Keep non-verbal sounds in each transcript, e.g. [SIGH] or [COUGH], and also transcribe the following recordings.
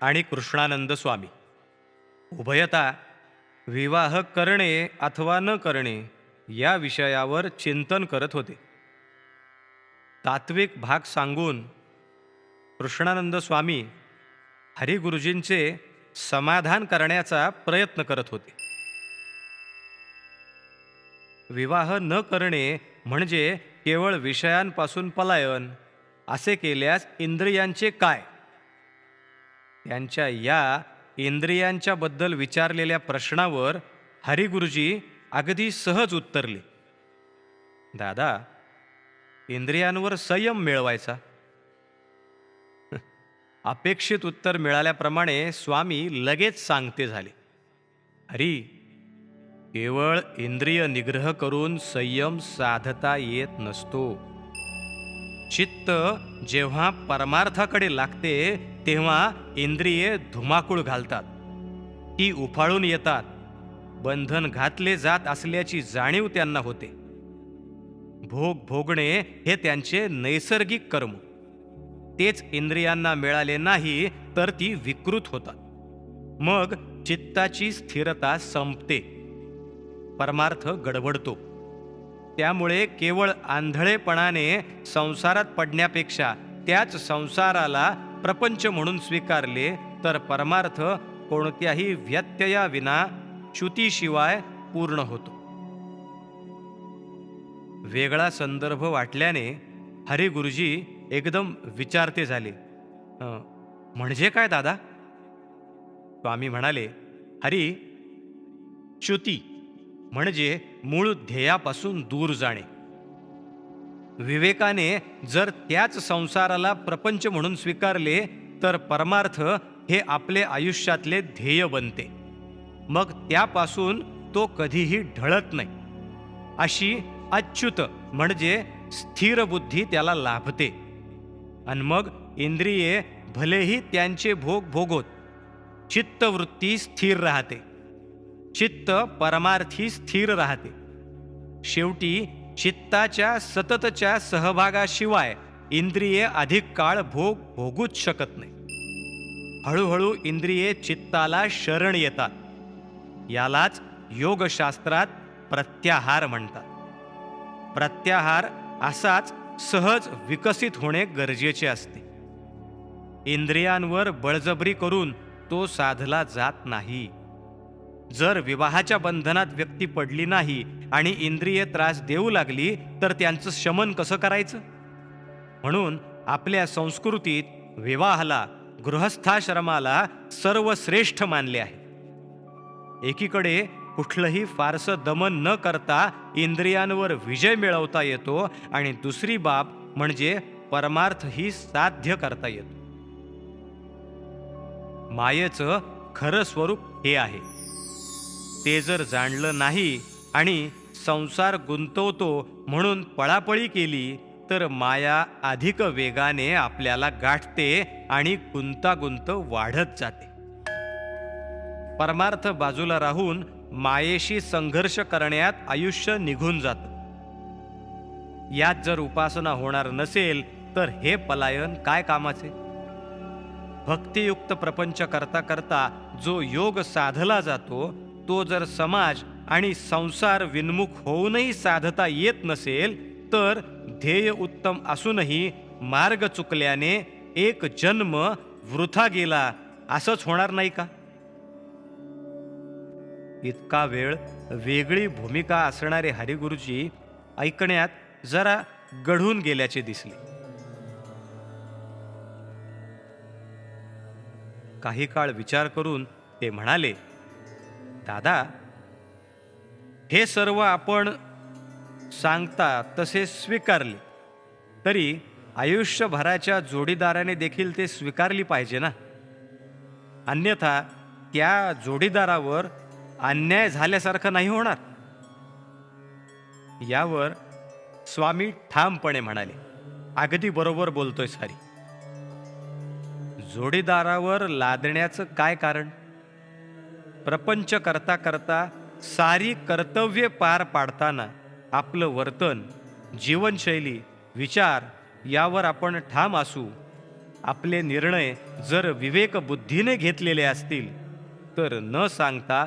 आणि कृष्णानंद स्वामी. उभयता विवाह करणे अथवा न करणे या विषयावर चिंतन करत होते. तात्विक भाग सांगून कृष्णानंद स्वामी हरिगुरुजींचे समाधान करण्याचा प्रयत्न करत होते. विवाह न करणे म्हणजे केवळ विषयांपासून पलायन असे केल्यास इंद्रियांचे काय? त्यांच्या या इंद्रियांच्याबद्दल विचारलेल्या प्रश्नावर हरिगुरुजी अगदी सहज उत्तरले. दादा इंद्रियांवर संयम मिळवायचा. [LAUGHS] अपेक्षित उत्तर मिळाल्याप्रमाणे स्वामी लगेच सांगते झाले. हरी केवळ इंद्रिय निग्रह करून संयम साधता येत नसतो. चित्त जेव्हा परमार्थाकडे लागते तेव्हा इंद्रिये धुमाकूळ घालतात. ती उफाळून येतात. बंधन घातले जात असल्याची जाणीव त्यांना होते. भोग भोगणे हे त्यांचे नैसर्गिक कर्म. तेच इंद्रियांना मिळाले नाही तर ती विकृत होतात. मग चित्ताची स्थिरता संपते. परमार्थ गडबडतो. त्यामुळे केवळ आंधळेपणाने संसारात पडण्यापेक्षा त्याच संसाराला प्रपंच म्हणून स्वीकारले तर परमार्थ कोणत्याही व्यत्ययाविना च्युतीशिवाय पूर्ण होतो. वेगळा संदर्भ वाटल्याने हरिगुरुजी एकदम विचारते झाले म्हणजे काय दादा? स्वामी म्हणाले हरी च्युती. म्हणजे मूळ ध्येयापासून दूर जाणे. विवेकाने जर त्याच संसाराला प्रपंच म्हणून स्वीकारले तर परमार्थ हे आपले आयुष्यातले ध्येय बनते. मग त्यापासून तो कधीही ढळत नाही. अशी अच्युत म्हणजे स्थिर बुद्धी त्याला लाभते. आणि मग इंद्रिये भलेही त्यांचे भोग भोगोत चित्तवृत्ती स्थिर राहते. चित्त परमार्थी स्थिर राहते. शेवटी चित्ताच्या सततच्या सहभागाशिवाय इंद्रिये अधिक काळ भोग भोगूच शकत नाही. हळूहळू इंद्रिये चित्ताला शरण येतात. यालाच योगशास्त्रात प्रत्याहार म्हणतात. प्रत्याहार असाच सहज विकसित होणे गरजेचे असते. इंद्रियांवर बळजबरी करून तो साधला जात नाही. जर विवाहाच्या बंधनात व्यक्ती पडली नाही आणि इंद्रिय त्रास देऊ लागली तर त्यांचं शमन कसं करायचं? म्हणून आपल्या संस्कृतीत विवाहाला गृहस्थाश्रमाला सर्वश्रेष्ठ मानले आहे. एकीकडे कुठलंही फारसं दमन न करता इंद्रियांवर विजय मिळवता येतो आणि दुसरी बाब म्हणजे परमार्थही साध्य करता येतो. मायेचं खरं स्वरूप हे आहे. ते जर जाणलं नाही आणि संसार गुंतवतो म्हणून पळापळी केली तर माया अधिक वेगाने आपल्याला गाठते आणि गुंतागुंत वाढत जाते. परमार्थ बाजूला राहून मायेशी संघर्ष करण्यात आयुष्य निघून जातं. यात जर उपासना होणार नसेल तर हे पलायन काय कामाचे? भक्तियुक्त प्रपंच करता करता जो योग साधला जातो तो जर समाज आणि संसार विन्मुख होऊनही साधता येत नसेल तर ध्येय उत्तम असूनही मार्ग चुकल्याने एक जन्म वृथा गेला असंच होणार नाही का? इतका वेळ वेगळी भूमिका असणारे हरिगुरुजी ऐकण्यात जरा गढून गेल्याचे दिसले. काही काळ विचार करून ते म्हणाले दादा हे सर्व आपण सांगता तसे स्वीकारले. तरी आयुष्यभराच्या जोडीदाराने देखील ते स्वीकारली पाहिजे ना? अन्यथा त्या जोडीदारावर अन्याय झाल्यासारखं नाही होणार. यावर स्वामी ठामपणे म्हणाले. अगदी बरोबर बोलतोय सारी. जोडीदारावर लादण्याचं काय कारण? प्रपंच करता करता सारी कर्तव्ये पार पाडताना आपलं वर्तन जीवनशैली विचार यावर आपण ठाम असू. आपले निर्णय जर विवेकबुद्धीने घेतलेले असतील तर न सांगता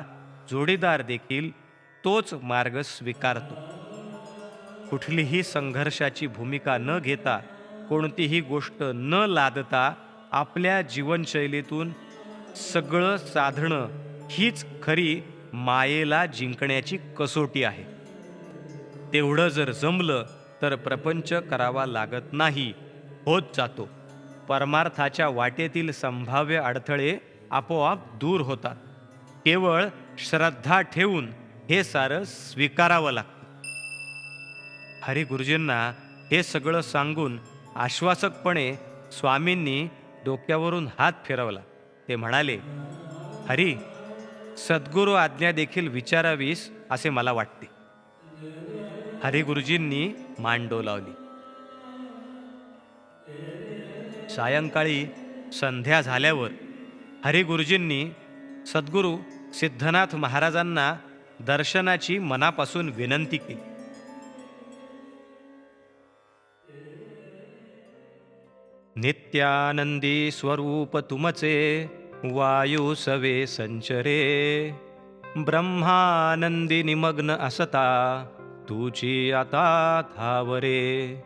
जोडीदार देखील तोच मार्ग स्वीकारतो. कुठलीही संघर्षाची भूमिका न घेता कोणतीही गोष्ट न लादता आपल्या जीवनशैलीतून सगळं साधणं हीच खरी मायेला जिंकण्याची कसोटी आहे. तेवढं जर जमलं तर प्रपंच करावा लागत नाही होत जातो. परमार्थाच्या वाटेतील संभाव्य अडथळे आपोआप दूर होतात. केवळ श्रद्धा ठेवून हे सारं स्वीकारावं लागतं. हरी गुरुजींना हे सगळं सांगून आश्वासकपणे स्वामींनी डोक्यावरून हात फिरवला. ते म्हणाले हरी सद्गुरू आज्ञा देखील विचारावीस असे मला वाटते. हरिगुरुजींनी मान डोलावली सायंकाळी संध्या झाल्यावर हरिगुरुजींनी सद्गुरू सिद्धनाथ महाराजांना दर्शनाची मनापासून विनंती केली. नित्यानंदी स्वरूप तुमचे वायू सवे संचरे ब्रह्मानंदी निमग्न असता तुची आता थावरे.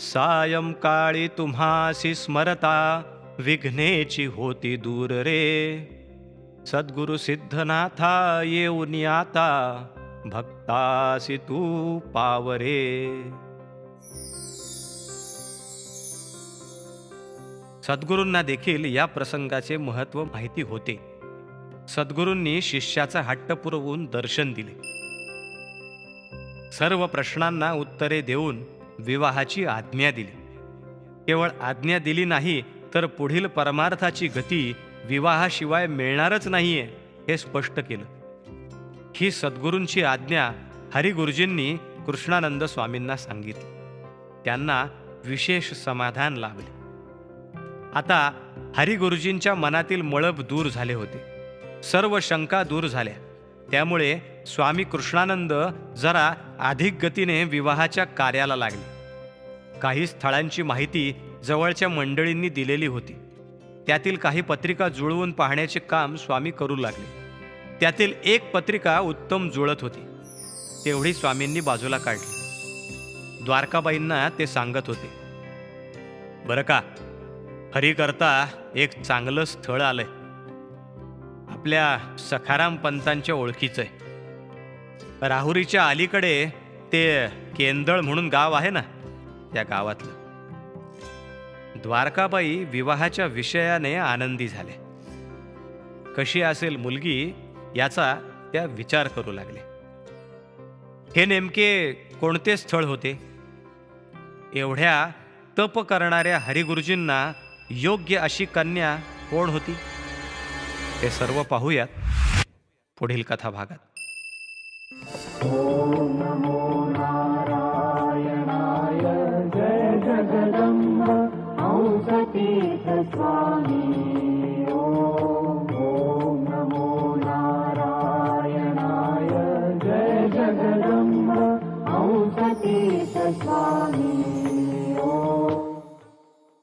सायंकाळी तुम्हासी स्मरता विघ्नेची होती दूर रे. सद्गुरु सिद्धनाथा येऊन आता भक्तासी तू पावरे. सद्गुरूंना देखील या प्रसंगाचे महत्त्व माहिती होते. सद्गुरूंनी शिष्याचा हट्ट पुरवून दर्शन दिले. सर्व प्रश्नांना उत्तरे देऊन विवाहाची आज्ञा दिली. केवळ आज्ञा दिली नाही तर पुढील परमार्थाची गती विवाहाशिवाय मिळणारच नाहीये हे स्पष्ट केलं. ही सद्गुरूंची आज्ञा हरिगुरुजींनी कृष्णानंद स्वामींना सांगितली. त्यांना विशेष समाधान लाभले. आता हरिगुरुजींच्या मनातील मळब दूर झाले होते. सर्व शंका दूर झाल्या. त्यामुळे स्वामी कृष्णानंद जरा अधिक गतीने विवाहाच्या कार्याला लागले. काही स्थळांची माहिती जवळच्या मंडळींनी दिलेली होती. त्यातील काही पत्रिका जुळवून पाहण्याचे काम स्वामी करू लागले. त्यातील एक पत्रिका उत्तम जुळत होती. तेवढी स्वामींनी बाजूला काढली. द्वारकाबाईंना ते सांगत होते. बरं का हरी करता एक चांगलं स्थळ आलंय. आपल्या सखाराम पंतांच्या ओळखीचं आहे राहुरीच्या अलीकडे ते केंदळ म्हणून गाव आहे ना त्या गावातलं. द्वारकाबाई विवाहाच्या विषयाने आनंदी झाले. कशी असेल मुलगी याचा त्या विचार करू लागले. हे नेमके कोणते स्थळ होते? एवढ्या तप करणाऱ्या हरिगुरुजींना योग्य अशी कन्या कोण होती? हे सर्व पाहूयात पुढील कथा भागात. जय स्वामी.